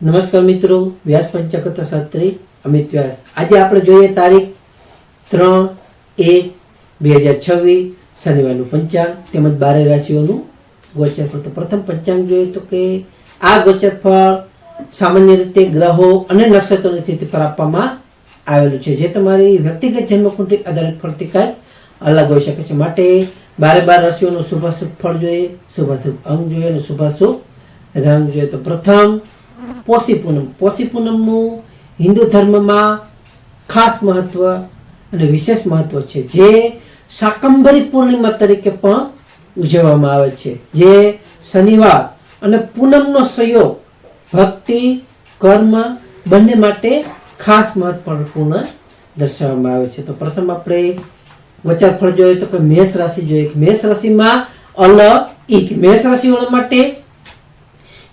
નમસ્કાર મિત્રો, વ્યાસ પંચકથા શાસ્ત્રી, અમિત વ્યાસ. આજે આપણે જોઈએ તારીખ ત્રણ એક બે હજાર છવ્વીસ, શનિવારનું પંચાંગ તેમજ બારે રાશિઓનું ગોચર ફળ તો પ્રથમ પંચાંગ જોઈએ તો કે આ ગોચર ફળ સામાન્ય રીતે ગ્રહો અને નક્ષત્રોની સ્થિતિ પર આપવામાં આવેલું છે. જે તમારી વ્યક્તિગત જન્મકુંડી આધારિત ફળથી કાંઈક અલગ હોઈ શકે છે. માટે બારે બાર રાશિઓનું શુભાશુભ ફળ જોઈએ, શુભાશુભ અંગ જોઈએ અને શુભાશુભ રંગ જોઈએ. તો પ્રથમ પોષી પૂનમ. પોષી પૂનમનું હિન્દુ ધર્મમાં ખાસ મહત્વ અને વિશેષ મહત્વ છે. જે શાકંભરી પૂર્ણિમા તરીકે પણ ઉજવવામાં આવે છે. જે શનિવાર અને પૂનમનો સંયોગ ભક્તિ, કર્મ બંને માટે ખાસ મહત્વપૂર્ણ દર્શાવવામાં આવે છે. તો પ્રથમ આપણે વચાર ફળ જોઈએ તો કે મેષ રાશિ જોઈએ. મેષ રાશિમાં અલ ઈક. મેષ રાશિવાળા માટે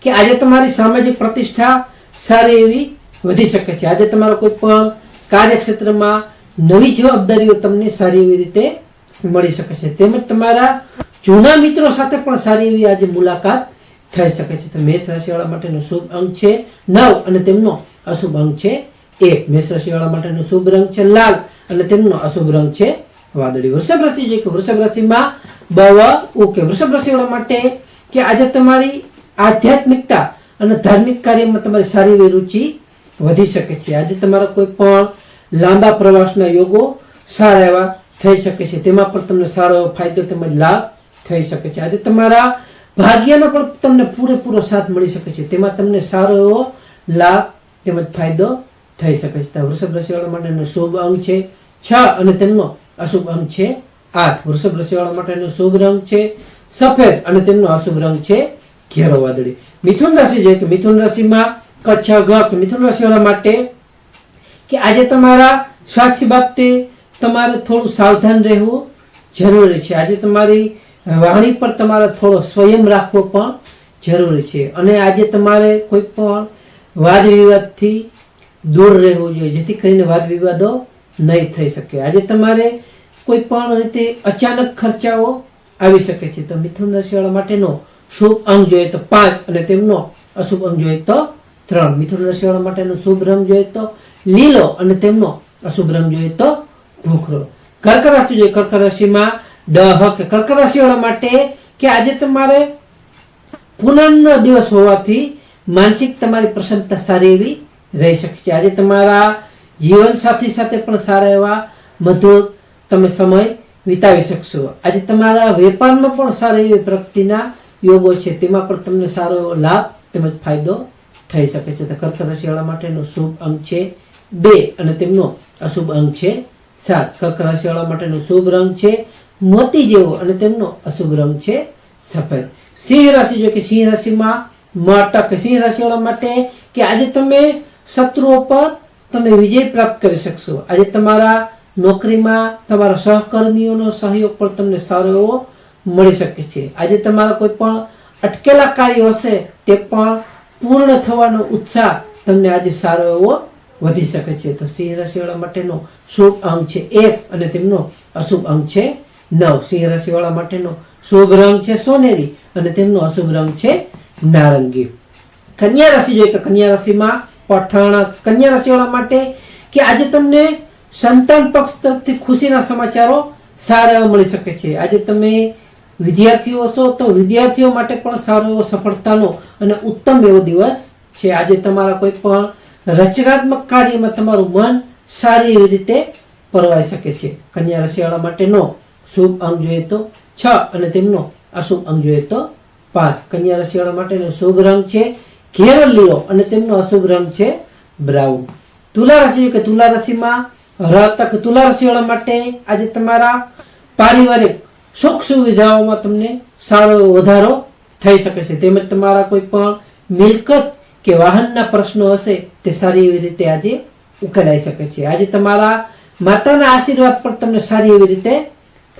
કે આજે તમારી સામાજિક પ્રતિષ્ઠા સારી એવી વધી શકે છે. આજે તમારા કોઈ પણ કાર્યક્ષેત્રમાં નવી જવાબદારીઓ તમને સારી એવી રીતે મળી શકે છે. તેમજ તમારા જૂના મિત્રો સાથે પણ સારી એવી આજે મુલાકાત થઈ શકે છે. તો મેષ રાશિવાળા માટેનો શુભ અંક છે નવ અને તેમનો અશુભ અંક છે એક. મેષ રાશિવાળા માટેનો શુભ રંગ છે લાલ અને તેમનો અશુભ રંગ છે વાદળી. વૃષભ રાશિ જે કે વૃષભ રાશિમાં બવ ઓકે. વૃષભ રાશિવાળા માટે કે આજે તમારી આધ્યાત્મિકતા અને ધાર્મિક કાર્યમાં તમારી સારી એવી રુચિ વધી શકે છે. આજે તમારા કોઈ પણ લાંબા પ્રવાસના યોગો સારા એવા થઈ શકે છે. તેમાં પણ તમને સારો એવો ફાયદો તેમજ લાભ થઈ શકે છે. આજે તમારા ભાગ્યનો પણ તમને પૂરેપૂરો સાથ મળી શકે છે. તેમાં તમને સારો એવો લાભ તેમજ ફાયદો થઈ શકે છે. વૃષભ રાશિવાળા માટેનો શુભ અંગ છે છ અને તેમનો અશુભ અંગ છે આઠ. વૃષભ રાશિવાળા માટેનો શુભ રંગ છે સફેદ અને તેમનો અશુભ રંગ છે ઘેરો વાદળી. મિથુન રાશિ જોઈએ કે મિથુન રાશિમાં કચ્છ ગક મિથુન રાશિવાળા માટે કે આજે તમારા સ્વાસ્થ્ય બાબતે તમારે થોડું સાવધાન રહેવું જરૂરી છે. આજે તમારી વાણી પર તમારે થોડો સ્વયં રાખવો પણ જરૂરી છે. અને આજે તમારે કોઈ પણ વાદ વિવાદથી દૂર રહેવું જોઈએ, જેથી કરીને વાદ વિવાદો નહીં થઈ શકે. આજે તમારે કોઈ પણ રીતે અચાનક ખર્ચાઓ આવી શકે છે. તો મિથુન રાશિવાળા માટેનો શુભ અંક જોઈએ તો પાંચ અને તેમનો અશુભ અંક જોઈએ તો ત્રણ. મિથુન રાશિવાળા માટેનો શુભ રંગ જોઈએ તો લીલો અને તેમનો અશુભ રંગ જોઈએ તો ભૂખરો. કર્ક રાશિ જોઈએ કર્ક રાશિમાં ડહ કે કર્ક રાશિવાળા માટે કે આજે તમારે પૂનમનો દિવસ હોવાથી માનસિક તમારી પ્રસન્નતા સારી એવી રહી શકે છે. આજે તમારા જીવન સાથી સાથે પણ સારા એવા મધુર તમે સમય વિતાવી શકશો. આજે તમારા વેપારમાં પણ સારી એવી પ્રગતિના યોગો છે, તેમાં પણ તમને સારો એવો લાભ તેમજ ફાયદો થઈ શકે છે. તો કર્ક રાશિવાળા માટેનો શુભ અંક છે બે અને તેમનો અશુભ અંક છે સાત. કર્ક રાશિવાળા માટેનો શુભ રંગ છે મોતી જેવો અને તેમનો અશુભ રંગ છે સફેદ. સિંહ રાશિ જો કે સિંહ રાશિમાં માટક. સિંહ રાશિવાળા માટે કે આજે તમે શત્રુઓ પર તમે વિજય પ્રાપ્ત કરી શકશો. આજે તમારા નોકરીમાં તમારા સહકર્મીઓનો સહયોગ પણ તમને સારો એવો મળી શકે છે. આજે તમારા કોઈ પણ અટકેલા કાર્યો હશે, તે પણ પૂર્ણ થવાનો ઉત્સાહ તમને આજે સારો એવો વધી શકે છે. તો સિંહ રાશિવાળા માટેનો શુભ અંક છે એક અને તેમનો અશુભ અંક છે નવ. સિંહ રાશિવાળા માટેનો શુભ રંગ છે સોનેરી અને તેમનો અશુભ રંગ છે નારંગી. કન્યા રાશિ જોઈએ તો કન્યા રાશિમાં પઠણ, કન્યા રાશિવાળા માટે કે આજે તમને સંતાન પક્ષ તરફથી ખુશીના સમાચારો સારા મળી શકે છે. આજે તમે વિદ્યાર્થીઓ છો તો વિદ્યાર્થીઓ માટે પણ સારો એવો સફળતાનો અને ઉત્તમ એવો દિવસ છે. આજે તમારા કોઈ પણ રચનાત્મક કાર્યમાં તમારું મન સારી એવી રીતે પરવાઈ શકે છે. કન્યા રસિયાળા માટેનો શુભ અંક જોઈએ તો છ અને તેમનો અશુભ અંક જોઈએ તો પાંચ. કન્યા રસીવાળા માટેનો શુભ રંગ છે ઘેરો લીલો અને તેમનો અશુભ રંગ છે બ્રાઉન. તુલા રાશિ કે તુલા રાશિમાં તક તુલા રસીવાળા માટે આજે તમારા પારિવારિક સુખ સુવિધાઓમાં તમને સારો વધારો થઈ શકે છે. તેમજ તમારા કોઈ પણ મિલકત કે વાહનના પ્રશ્નો હશે તે સારી એવી રીતે આજે ઉકેલાઈ શકે છે. આજે તમારા માતાના આશીર્વાદ પણ તમને સારી એવી રીતે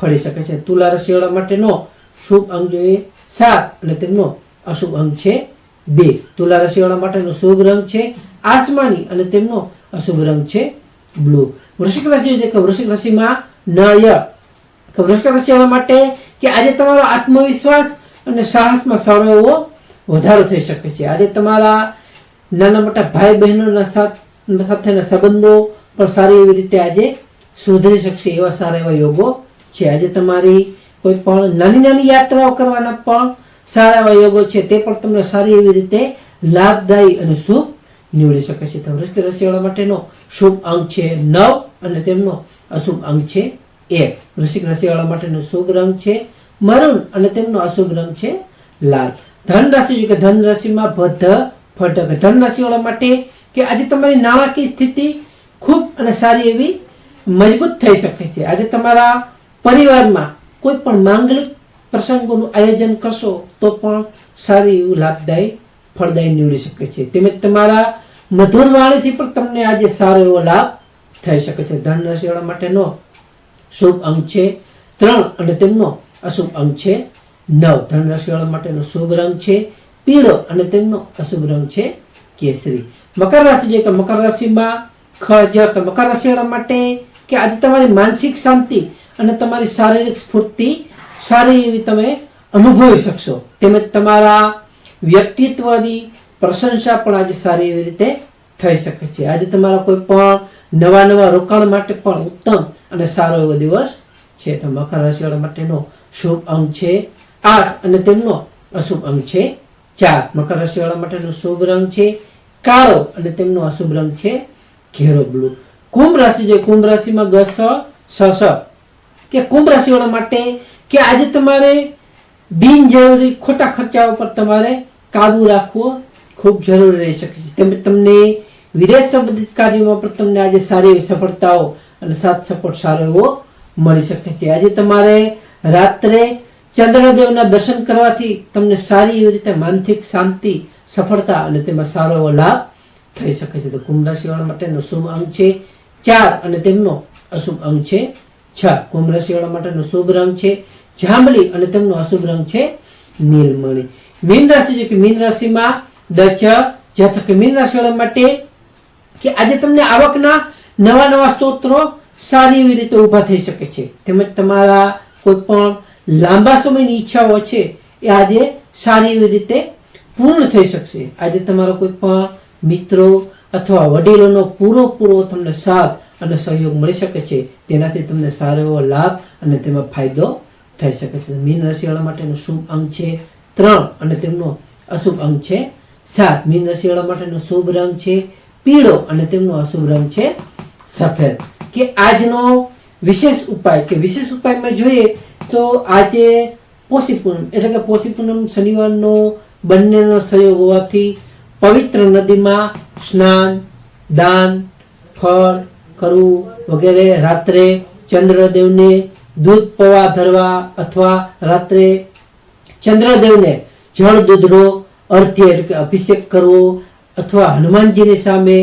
ફળી શકે છે. તુલા રસીવાળા માટેનો શુભ અંગ જોઈએ સાત અને તેમનો અશુભ અંગ છે બે. તુલા રસીવાળા માટેનો શુભ રંગ છે આસમાની અને તેમનો અશુભ રંગ છે બ્લુ. વૃશ્ચિક રાશિ છે કે વૃશ્ચિક રાશિમાં નય વૃશ્ચિક રાશિવાળા માટે કે આજે તમારો આત્મવિશ્વાસ અને સાહસમાં સારો એવો વધારો થઈ શકે છે. આજે તમારા નાના મોટા ભાઈ બહેનોના સાથ સાથેના સંબંધો પણ સારી એવી રીતે આજે સુધરી શકશે એવા સારા એવા યોગો છે. આજે તમારી કોઈ પણ નાની નાની યાત્રાઓ કરવાના પણ સારા એવા યોગો છે. તે પણ તમને સારી એવી રીતે લાભદાયી અને શુભ નીવડી શકે છે. તો રસીવાળા માટેનો શુભ અંક છે નવ અને તેમનો અશુભ અંક છે એક વૃશ્ચિક રાશિવાળા માટેનો શુભ રંગ છે મરૂન અને તેમનો અશુભ રંગ છે, લાલ. ધન રાશિ કે ધન રાશિમાં ભદ્ર ફટક ધન રાશિવાળા માટે કે આજે તમારી નાણાકીય સ્થિતિ ખૂબ અને સારી એવી મજબૂત થઈ શકે છે. આજે તમારા પરિવારમાં કોઈ પણ માંગલિક પ્રસંગોનું આયોજન કરશો તો પણ સારી એવું લાભદાયી, ફળદાયી નીવડી શકે છે. તેમજ તમારા મધુર વાણીથી પણ તમને આજે સારો એવો લાભ થઈ શકે છે. ધન રાશિવાળા માટેનો શુભ અંક છે ત્રણ અને તેમનો અશુભ અંક છે નવ. ધન રાશિવાળા માટેનો શુભ રંગ છે પીળો અને તેમનો અશુભ રંગ છે કેસરી. મકર રાશિ જે કે મકર રાશિમાં ખ જ કે મકર રાશિવાળા માટે કે આજે તમારી માનસિક શાંતિ અને તમારી શારીરિક સ્ફૂર્તિ સારી એવી તમે અનુભવી શકશો. તેમજ તમારા વ્યક્તિત્વની પ્રશંસા પણ આજે સારી એવી રીતે થઈ શકે છે. આજે તમારા કોઈ પણ નવા નવા રોકાણ માટે પણ ઉત્તમ અને સારો એવો દિવસ છે. તો મકર રાશિવાળા માટેનો શુભ અંક છે આઠ અને તેમનો અશુભ અંક છે ચાર. મકર રાશિવાળા માટેનો શુભ રંગ છે કાળો અને તેમનો અશુભ રંગ છે ઘેરો બ્લુ. કુંભ રાશિ છે કુંભ રાશિમાં ગ સ સ. કે કુંભ રાશિવાળા માટે કે આજે તમારે બિનજરૂરી ખોટા ખર્ચાઓ પર તમારે કાબુ રાખવો ખૂબ જરૂરી રહી શકે છે. તમે તમને વિદેશ સંબંધિત કાર્યોમાં પણ તમને આજે સારી એવી સફળતાઓ અને સાથ સપોર્ટ સારો એવો મળી શકે છે. આજે તમારે રાત્રે ચંદ્રદેવના દર્શન કરવાથી તમને સારી એવી રીતે માનસિક શાંતિ, સફળતા અને તેમાં સારો એવો લાભ થઈ શકે છે. તો કુંભ રાશિવાળા માટેનો શુભ અંક છે ચાર અને તેમનો અશુભ અંક છે છ. કુંભ રાશિવાળા માટેનો શુભ રંગ છે જાંબલી અને તેમનો અશુભ રંગ છે નીલમણી. મીન રાશિ છે કે મીન રાશિમાં દચ જથક જ મીન રાશિવાળા માટે કે આજે તમને આવકના નવા નવા સ્ત્રોતો સારી એવી રીતે ઊભા થઈ શકે છે. તેમજ તમારા કોઈ પણ લાંબા સમયની ઈચ્છાઓ છે એ આજે સારી એવી રીતે પૂર્ણ થઈ શકશે. આજે તમારો કોઈ પણ મિત્રો અથવા વડીલોનો પૂરો પૂરો તમને સાથ અને સહયોગ મળી શકે છે. તેનાથી તમને સારો એવો લાભ અને તેમાં ફાયદો થઈ શકે છે. મીન રસીવાળા માટેનું શુભ અંક છે ત્રણ અને તેમનો અશુભ અંક છે સાત. મીન રસીવાળા માટેનો શુભ રંગ છે પીળો અને તેમનો અશુભ રંગ છે સફેદ. કે આજનો વિશેષ ઉપાય, કે વિશેષ ઉપાયમાં જોઈએ તો આજે પોષી પૂનમ, એટલે કે પોષી પૂનમ શનિવારનો બંનેનો સહયોગ હોવાથી પવિત્ર નદીમાં સ્નાન, દાન, ફળ, કરવું વગેરે રાત્રે ચંદ્રદેવને દૂધ પવા ધરવા અથવા રાત્રે ચંદ્રદેવને જળ દૂધનો અર્ધ્ય એટલે કે અભિષેક કરવો અથવા હનુમાનજીની સામે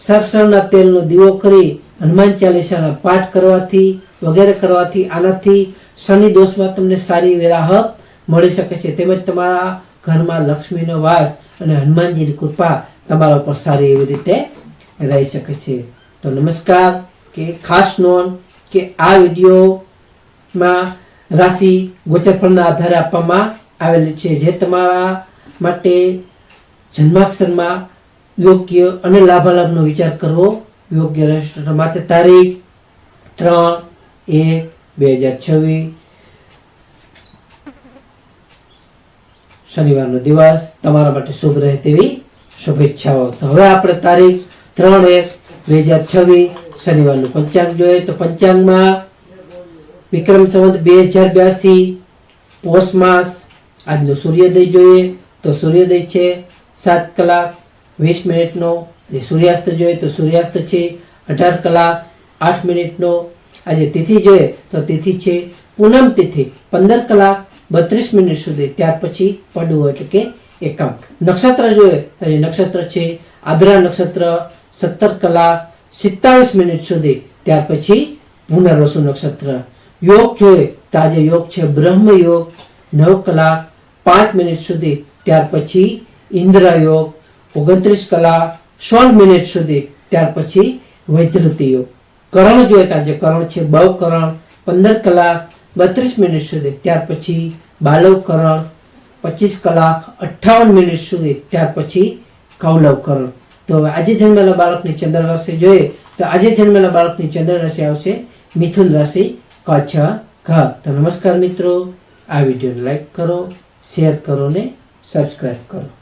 સરસરના તેલનો દીવો કરી હનુમાન ચાલીસાના પાઠ કરવાથી, વગેરે કરવાથી, આનાથી શનિ દોષમાં તમને સારી રાહત મળી શકે છે. તેમજ તમારા ઘરમાં લક્ષ્મીનો વાસ અને હનુમાનજીની કૃપા તમારા ઉપર સારી એવી રીતે રહી શકે છે. તો નમસ્કાર, કે ખાસ નોંધ કે આ વિડીયોમાં રાશિ ગોચરફળના આધારે આપવામાં આવેલી છે. જે તમારા માટે જન્માક્ષરમાં યોગ્ય અને લાભાલાભનો વિચાર કરવો યોગ્ય રહેશે માટે તારીખ ત્રણ એક બે હજાર છવ્વીસ. શનિવારનો દિવસ. તમારા માટે શુભ રહે તેવી શુભેચ્છાઓ. તો હવે આપણે તારીખ ત્રણ એક બે હજાર છવ્વીસ, શનિવારનું પંચાંગ જોઈએ. તો પંચાંગમાં વિક્રમ સંવત બે હજાર બ્યાસી, પોષ માસ. આજનો સૂર્યોદય જોઈએ. તો સૂર્યોદય છે સાત કલાક, વીસ મિનિટનો. આજે સૂર્યાસ્ત જોઈએ તો સૂર્યાસ્ત છે. અઢાર કલાક, આઠ મિનિટનો. આજે તિથિ જોઈએ તો તિથિ છે પૂનમ તિથિ. પંદર કલાક, બત્રીસ મિનિટ સુધી. ત્યાર પછી પડવું એટલે કે એકમ નક્ષત્ર જોઈએ. નક્ષત્ર છે. આદ્રા નક્ષત્ર, સત્તર કલાક, સિત્તાવીસ મિનિટ સુધી. ત્યાર પછી પુનર્વસુ નક્ષત્ર. યોગ જોઈએ તો આજે યોગ છે. બ્રહ્મ યોગ નવ કલાક, પાંચ મિનિટ સુધી. ત્યાર પછી ઇન્દ્ર યોગ, ઓગણત્રીસ કલાક, સોળ મિનિટ સુધી. ત્યાર પછી વૈધૃતિ યોગ. કરણ જોઈએ જે કરણ છે બવકરણ પંદર કલાક, બત્રીસ મિનિટ સુધી. ત્યાર પછી બાલવ કરણ, પચીસ કલાક, અઠ્ઠાવન મિનિટ સુધી. ત્યાર પછી કૌલવકરણ તો હવે આજે જન્મેલા બાળકની ચંદ્ર રાશિ જોઈએ, તો આજે જન્મેલા બાળકની ચંદ્ર રાશિ આવશે મિથુન રાશિ, કચ્છ ઘ તો નમસ્કાર મિત્રો, આ વિડીયોને લાઈક કરો, શેર કરો ને સબસ્ક્રાઈબ કરો.